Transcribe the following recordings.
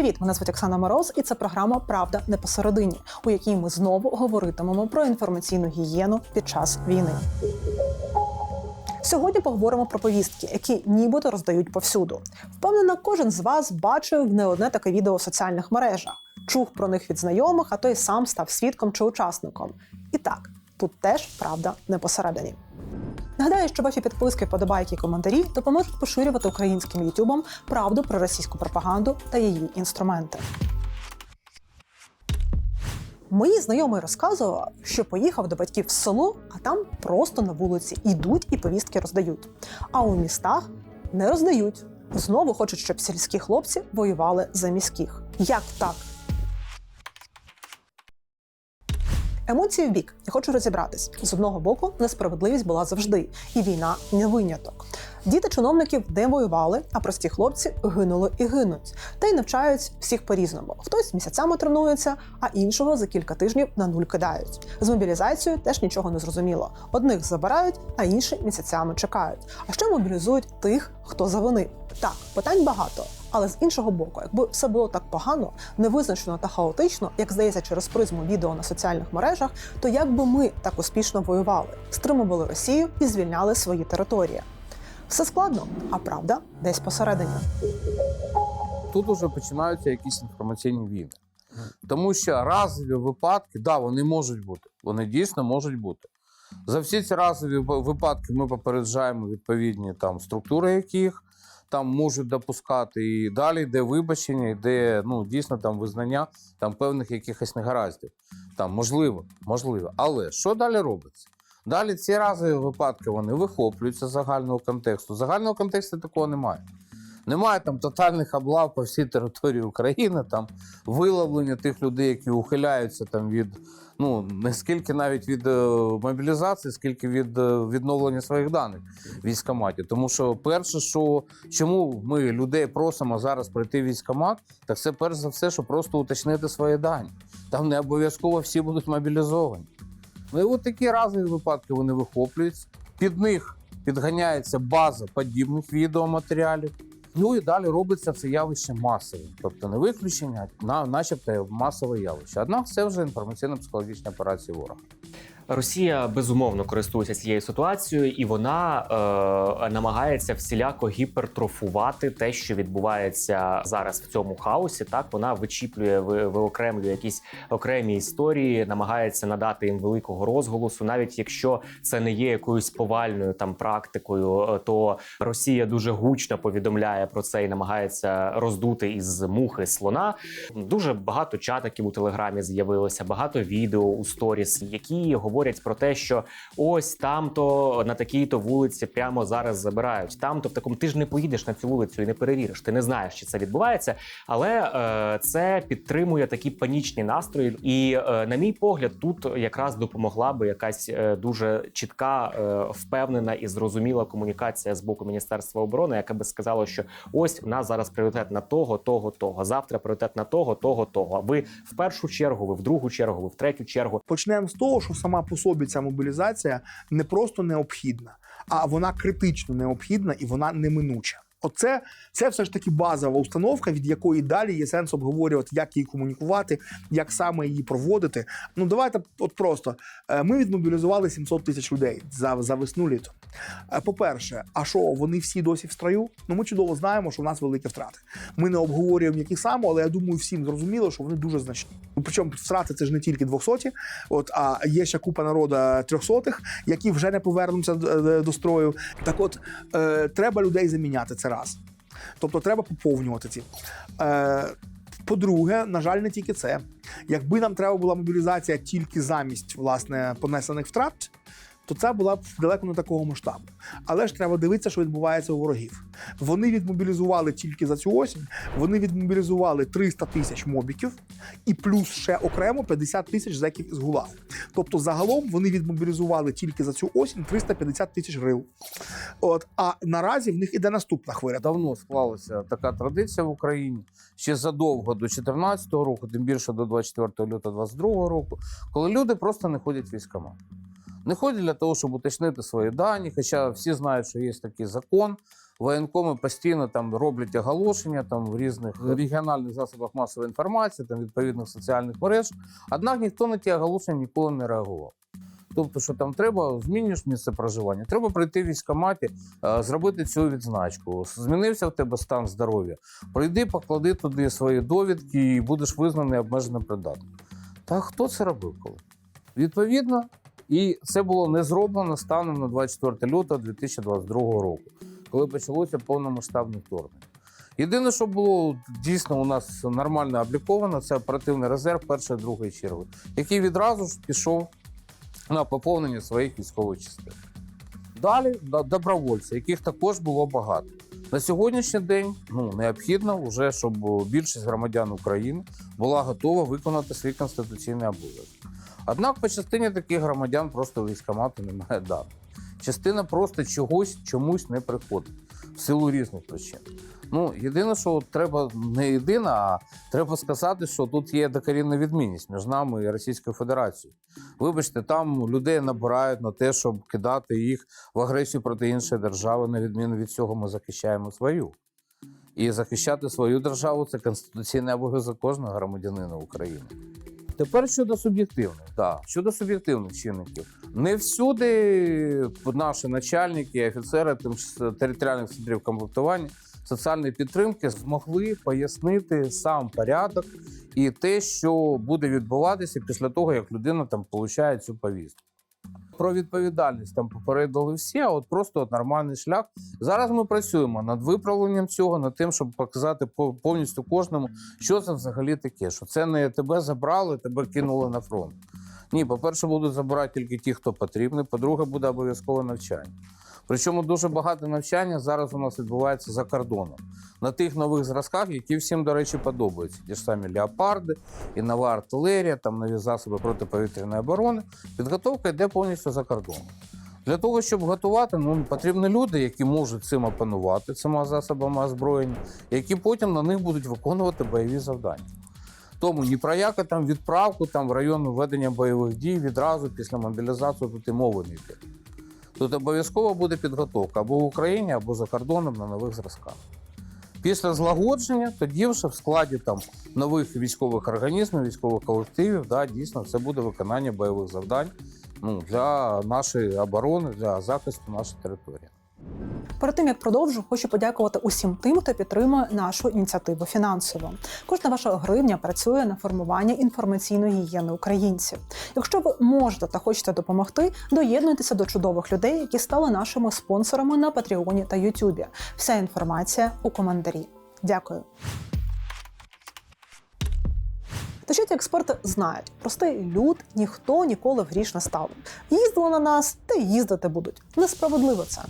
Привіт, мене звуть Оксана Мороз, і це програма Правда не посередині, у якій ми знову говоритимемо про інформаційну гігієну під час війни. Сьогодні поговоримо про повістки, які нібито роздають повсюду. Впевнена, кожен з вас бачив не одне таке відео в соціальних мережах, чув про них від знайомих, а то й сам став свідком чи учасником. І так, тут теж правда не посередині. Нагадаю, що ваші підписки, подобайки і коментарі допоможуть поширювати українським ютубом правду про російську пропаганду та її інструменти. Мої знайомий розказував, що поїхав до батьків в село, а там просто на вулиці йдуть і повістки роздають. А у містах не роздають. Знову хочуть, щоб сільські хлопці воювали за міських. Як так? Емоції в бік, я хочу розібратись. З одного боку, несправедливість була завжди, і війна не виняток. Діти чиновників не воювали, а прості хлопці гинули і гинуть. Та й навчають всіх по-різному. Хтось місяцями тренується, а іншого за кілька тижнів на нуль кидають. З мобілізацією теж нічого не зрозуміло. Одних забирають, а інші місяцями чекають. А ще мобілізують тих, хто завинив. Так, питань багато. Але з іншого боку, якби все було так погано, невизначено та хаотично, як здається через призму відео на соціальних мережах, то як би ми так успішно воювали, стримували Росію і звільняли свої території. Все складно, а правда десь посередині. тут уже починаються якісь інформаційні війни. Тому що разові випадки, да, вони можуть бути. Вони дійсно можуть бути. За всі ці разові випадки ми попереджаємо відповідні там структури, яких там можуть допускати. І далі йде вибачення, йде ну, дійсно там визнання там певних якихось негараздів. Там можливо, можливо. Але що далі робиться? Далі ці разові випадки вони вихоплюються з загального контексту. Загального контексту такого немає. Немає там тотальних облав по всій території України, там виловлення тих людей, які ухиляються там від ну не скільки навіть від е, мобілізації, скільки від е, відновлення своїх даних в військкоматі. Тому що перше, що чому ми людей просимо зараз прийти в військкомат, так це перш за все, щоб просто уточнити свої дані. Там не обов'язково всі будуть мобілізовані. Ну і от такі разові випадки вони вихоплюються. Під них підганяється база подібних відеоматеріалів. Ну і далі робиться це явище масовим, тобто не виключення, а на, начебто масове явище. Однак це вже інформаційно-психологічні операції ворога. Росія безумовно користується цією ситуацією, і вона е, намагається всіляко гіпертрофувати те, що відбувається зараз в цьому хаосі. Так вона вичіплює, ви- виокремлює якісь окремі історії, намагається надати їм великого розголосу, навіть якщо це не є якоюсь повальною там практикою, е, то Росія дуже гучно повідомляє про це і намагається роздути із мухи слона. Дуже багато чатиків у телеграмі з'явилося, багато відео у сторіс, які говорять про те, що ось там-то на такій-то вулиці прямо зараз забирають. Там-то в такому ти ж не поїдеш на цю вулицю і не перевіриш. Ти не знаєш, чи це відбувається, але е, це підтримує такі панічні настрої. І е, на мій погляд, тут якраз допомогла би якась е, дуже чітка, е, впевнена і зрозуміла комунікація з боку міністерства оборони, яка би сказала, що ось у нас зараз пріоритет на того, того, того. Завтра пріоритет на того, того, того. А ви в першу чергу, ви в другу чергу, ви в третю чергу. Почнемо з того, що сама по собі ця мобілізація не просто необхідна, а вона критично необхідна і вона неминуча. Оце це все ж таки базова установка, від якої далі є сенс обговорювати, як її комунікувати, як саме її проводити. Ну давайте от просто Е, ми відмобілізували 700 тисяч людей за, за весну літо. Е, По-перше, а що вони всі досі в строю? Ну ми чудово знаємо, що в нас великі втрати. Ми не обговорюємо які саме, але я думаю, всім зрозуміло, що вони дуже значні. Ну, Причому втрати це ж не тільки 200, от а є ще купа народу трьохсотих, які вже не повернуться до, до строю. Так, от е, треба людей заміняти це раз. Тобто треба поповнювати ці. Е, по-друге, на жаль, не тільки це. Якби нам треба була мобілізація тільки замість власне понесених втрат, то це була б далеко не такого масштабу. Але ж треба дивитися, що відбувається у ворогів. Вони відмобілізували тільки за цю осінь. Вони відмобілізували 300 тисяч мобіків і плюс ще окремо 50 тисяч зеків із ГУЛАГу. Тобто, загалом вони відмобілізували тільки за цю осінь 350 тисяч грил. От а наразі в них іде наступна хвиля. Давно склалася така традиція в Україні ще задовго до 2014 року, тим більше до 24 лютого 2022 року, коли люди просто не ходять в військкомат. Не ходять для того, щоб уточнити свої дані, хоча всі знають, що є такий закон Воєнкоми постійно там роблять оголошення там в різних регіональних засобах масової інформації, там відповідних соціальних мереж. Однак ніхто на ті оголошення ніколи не реагував. Тобто, що там треба, змінюєш місце проживання, треба прийти в військкоматі, е, зробити цю відзначку. Змінився в тебе стан здоров'я. Прийди, поклади туди свої довідки і будеш визнаний обмеженим придатним. Та хто це робив коли? Відповідно, і це було не зроблено станом на 24 лютого 2022 року, коли почалося повномасштабне вторгнення. Єдине, що було дійсно у нас нормально обліковано, це оперативний резерв першої другої черги, який відразу ж пішов на поповнення своїх військових частин. Далі добровольці, яких також було багато. На сьогоднішній день ну, необхідно вже, щоб більшість громадян України була готова виконати свій конституційний обов'язок. Однак по частині таких громадян просто військкомату немає даних. Частина просто чогось чомусь не приходить в силу різних причин. Ну, єдине, що треба не єдине, а треба сказати, що тут є докорінна відмінність між нами і Російською Федерацією. Вибачте, там людей набирають на те, щоб кидати їх в агресію проти іншої держави. На відміну від цього, ми захищаємо свою. І захищати свою державу це конституційний обов'язок кожного громадянина України. Тепер щодо суб'єктивних, да, щодо суб'єктивних чинників. Не всюди наші начальники, офіцери тим територіальних центрів комплектування соціальної підтримки змогли пояснити сам порядок і те, що буде відбуватися після того, як людина там получає цю повістку. Про відповідальність там попередили всі, а от просто от нормальний шлях. Зараз ми працюємо над виправленням цього, над тим, щоб показати повністю кожному, що це взагалі таке. Що це не тебе забрали, тебе кинули на фронт. Ні, по-перше, будуть забирати тільки ті, хто потрібний. По-друге, буде обов'язкове навчання. Причому дуже багато навчання зараз у нас відбувається за кордоном на тих нових зразках, які всім, до речі, подобаються. Ті ж самі леопарди, і нова артилерія, там нові засоби протиповітряної оборони. Підготовка йде повністю за кордоном. Для того, щоб готувати, ну потрібні люди, які можуть цим опанувати, цими засобами озброєння, які потім на них будуть виконувати бойові завдання. Тому ні про яку там відправку там в район ведення бойових дій відразу після мобілізації тут і мови не йде. Тут обов'язково буде підготовка або в Україні, або за кордоном на нових зразках. Після злагодження, тоді вже в складі там нових військових організмів, військових колективів, да, дійсно, це буде виконання бойових завдань ну, для нашої оборони, для захисту нашої території. Перед тим як продовжу, хочу подякувати усім тим, хто підтримує нашу ініціативу фінансово. Кожна ваша гривня працює на формування інформаційної гігієни українців. Якщо ви можете та хочете допомогти, доєднуйтеся до чудових людей, які стали нашими спонсорами на Патреоні та Ютубі. Вся інформація у коментарі. Дякую. Та експерти знають, простий люд ніхто ніколи в гріш не ставив. Їздили на нас та й їздити будуть. Несправедливо це.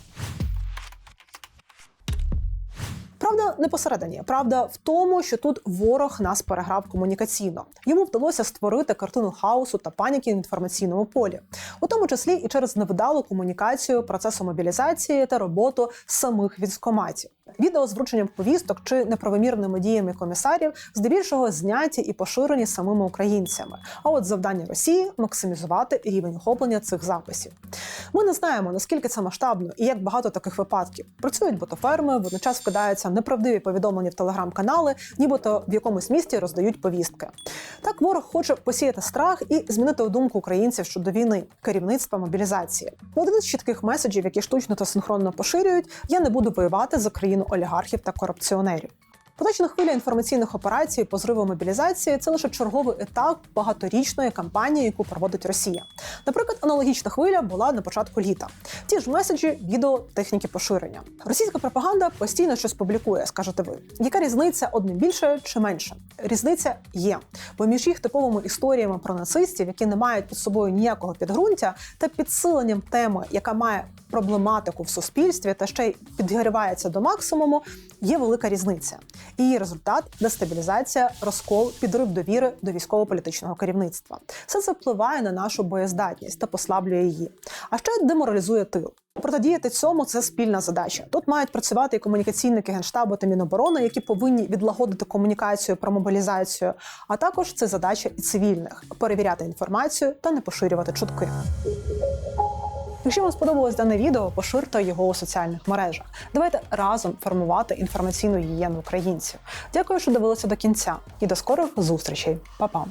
Правда, не посередині. Правда в тому, що тут ворог нас переграв комунікаційно. Йому вдалося створити картину хаосу та паніки в інформаційному полі, у тому числі і через невдалу комунікацію процесу мобілізації та роботу самих військоматів. Відео з врученням повісток чи неправомірними діями комісарів здебільшого зняті і поширені самими українцями. А от завдання Росії максимізувати рівень охоплення цих записів. Ми не знаємо наскільки це масштабно і як багато таких випадків. Працюють ботоферми, водночас вкидаються неправдиві повідомлення в телеграм-канали, нібито в якомусь місті роздають повістки. Так ворог хоче посіяти страх і змінити думку українців щодо війни, керівництва мобілізації. Один з чітких меседжів, які штучно та синхронно поширюють, я не буду воювати за країну олігархів та корупціонерів. Поточна хвиля інформаційних операцій по зриву мобілізації це лише черговий етап багаторічної кампанії, яку проводить Росія. Наприклад, аналогічна хвиля була на початку літа. Ті ж меседжі, відео, техніки поширення. Російська пропаганда постійно щось публікує, скажете ви. Яка різниця одним більше чи менше? Різниця є, бо між їх типовими історіями про нацистів, які не мають під собою ніякого підґрунтя, та підсиленням теми, яка має проблематику в суспільстві та ще й підгрівається до максимуму, є велика різниця. Її результат дестабілізація, розкол, підрив довіри до військово-політичного керівництва. Все це впливає на нашу боєздатність та послаблює її, а ще деморалізує тил. Протидіяти цьому це спільна задача. Тут мають працювати і комунікаційники генштабу та міноборони, які повинні відлагодити комунікацію про мобілізацію. А також це задача і цивільних перевіряти інформацію та не поширювати чутки. Якщо вам сподобалось дане відео, поширте його у соціальних мережах. Давайте разом формувати інформаційну гігієну українців. Дякую, що дивилися до кінця, і до скорих зустрічей. Па-па!